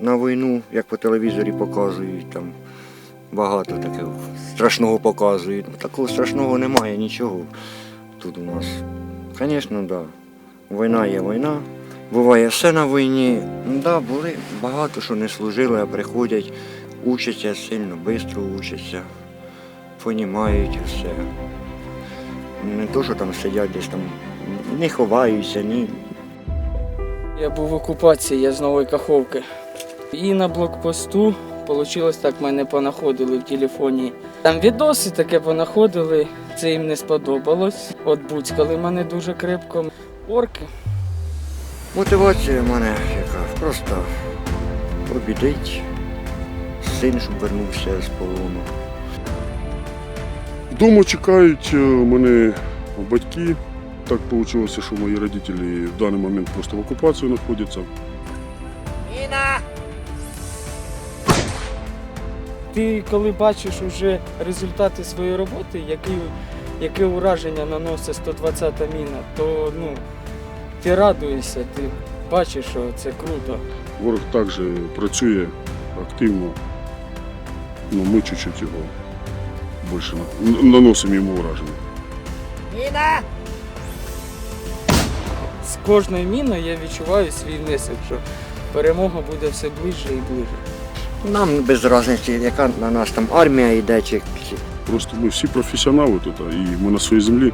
на війну, як по телевізорі показують, там багато такого страшного показують. Такого страшного немає, нічого тут у нас. Звісно, так. Да. Війна є війна. Буває все на війні. Ну, да, були багато що не служили, а приходять, учаться сильно, швидко учаться, понімають все. Не то, що там сидять десь там, не ховаються, ні. Я був в окупації, я з Нової Каховки. І на блокпосту вийшло так, мене понаходили в телефоні. Там відоси таке понаходили, це їм не сподобалось. От буцькали мене дуже крепко. Орки. Мотивація в мене яка просто побідить, син, щоб вернувся з полону. Вдома чекають е, мене батьки. Так вийшло, що мої родителі в даний момент просто в окупації знаходяться. Ти коли бачиш уже результати своєї роботи, які, яке ураження наносить 120 міна, то ну, ти радуєшся, ти бачиш, що це круто. Ворог також працює активно. Ну, ми чуть-чуть його більше наносимо йому ураження. З кожною міною я відчуваю свій внесок, що перемога буде все ближче і ближче. Нам без різниці, яка на нас там армія йде, чи, Просто ми всі професіонали тут, і ми на своїй землі.